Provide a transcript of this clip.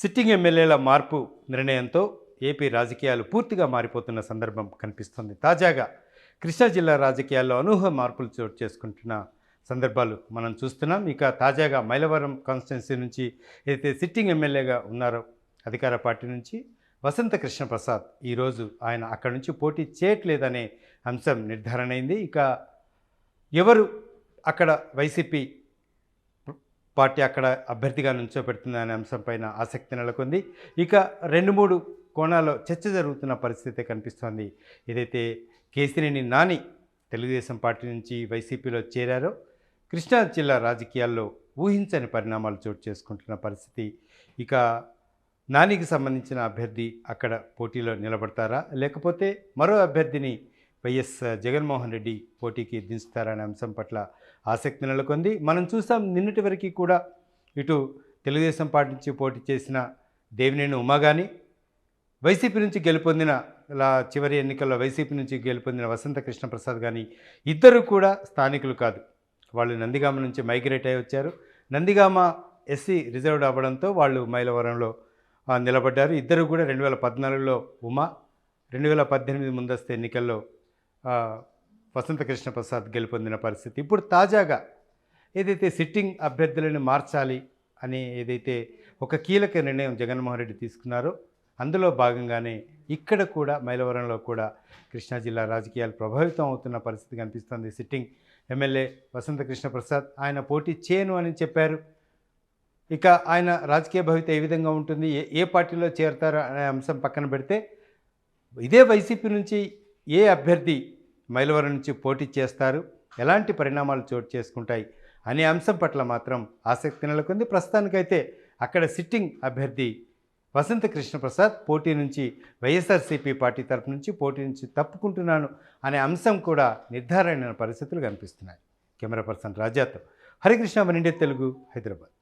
Sitting ఎమ్మెల్యేల మార్పు నిర్ణయంతో ఏపీ రాజకీయాలు పూర్తిగా మారిపోతున్న సందర్భం కనిపిస్తుంది. తాజాగా కృష్ణా జిల్లా రాజకీయాల్లో అనూహ్య మార్పులు చోటు చేసుకుంటున్న సందర్భాలు మనం చూస్తున్నాం. ఇక తాజాగా మైలవరం కాన్స్టిట్యున్సీ నుంచి ఏదైతే సిట్టింగ్ ఎమ్మెల్యేగా ఉన్నారో అధికార పార్టీ నుంచి వసంత కృష్ణప్రసాద్ ఈరోజు ఆయన అక్కడి నుంచి పోటీ చేయట్లేదనే అంశం నిర్ధారణ అయింది ఇక ఎవరు అక్కడ వైసీపీ పార్టీ అక్కడ అభ్యర్థిగా నిల్చోబెడుతుంది అనే అంశంపైన ఆసక్తి నెలకొంది. ఇక రెండు మూడు కోణాల్లో చర్చ జరుగుతున్న పరిస్థితి కనిపిస్తోంది. ఏదైతే కేసినేని నాని తెలుగుదేశం పార్టీ నుంచి వైసీపీలో చేరారో కృష్ణా జిల్లా రాజకీయాల్లో ఊహించని పరిణామాలు చోటు చేసుకుంటున్న పరిస్థితి. ఇక నానికి సంబంధించిన అభ్యర్థి అక్కడ పోటీలో నిలబడతారా? లేకపోతే మరో అభ్యర్థిని వైఎస్ జగన్మోహన్ రెడ్డి పోటీకి దించుతారనే అంశం పట్ల ఆసక్తి నెలకొంది. మనం చూసాం నిన్నటి వరకు కూడా ఇటు తెలుగుదేశం పార్టీ నుంచి పోటీ చేసిన దేవినేని ఉమా కానీ వైసీపీ నుంచి గెలుపొందిన ఇలా చివరి ఎన్నికల్లో వైసీపీ నుంచి గెలుపొందిన వసంత కృష్ణప్రసాద్ కానీ ఇద్దరు కూడా స్థానికులు కాదు. వాళ్ళు నందిగామ నుంచి మైగ్రేట్ అయి వచ్చారు. నందిగామ ఎస్సీ రిజర్వ్డ్ అవ్వడంతో వాళ్ళు మైలవరంలో నిలబడ్డారు. ఇద్దరు కూడా రెండు వేల పద్నాలుగులో ఉమా రెండు వేల పద్దెనిమిది ముందస్తు ఎన్నికల్లో ఆ, వసంత కృష్ణప్రసాద్ గెలుపొందిన పరిస్థితి. ఇప్పుడు తాజాగా ఏదైతే సిట్టింగ్ అభ్యర్థులను మార్చాలి అని ఏదైతే ఒక కీలక నిర్ణయం జగన్మోహన్ రెడ్డి తీసుకున్నారో అందులో భాగంగానే ఇక్కడ కూడా మైలవరంలో కూడా కృష్ణా జిల్లా రాజకీయాలు ప్రభావితం అవుతున్న పరిస్థితి కనిపిస్తోంది. సిట్టింగ్ ఎమ్మెల్యే వసంత కృష్ణప్రసాద్ ఆయన పోటీ చేయను అని చెప్పారు. ఇక ఆయన రాజకీయ భవిత ఏ విధంగా ఉంటుంది ఏ ఏ పార్టీలో చేరతారు అనే అంశం పక్కన పెడితే ఇదే వైసీపీ నుంచి ఏ అభ్యర్థి మైలవరం నుంచి పోటీ చేస్తారు. ఎలాంటి పరిణామాలు చోటు చేసుకుంటాయి అనే అంశం పట్ల మాత్రం ఆసక్తి నెలకొంది. ప్రస్తుతానికైతే అక్కడ సిట్టింగ్ అభ్యర్థి వసంత కృష్ణప్రసాద్ పోటీ నుంచి వైఎస్ఆర్సీపీ పార్టీ తరపు నుంచి పోటీ నుంచి తప్పుకుంటున్నాను అనే అంశం కూడా నిర్ధారణ పరిస్థితులు కనిపిస్తున్నాయి. కెమెరా పర్సన్ రాజాతో హరికృష్ణ వన్ ఇండియా తెలుగు హైదరాబాద్.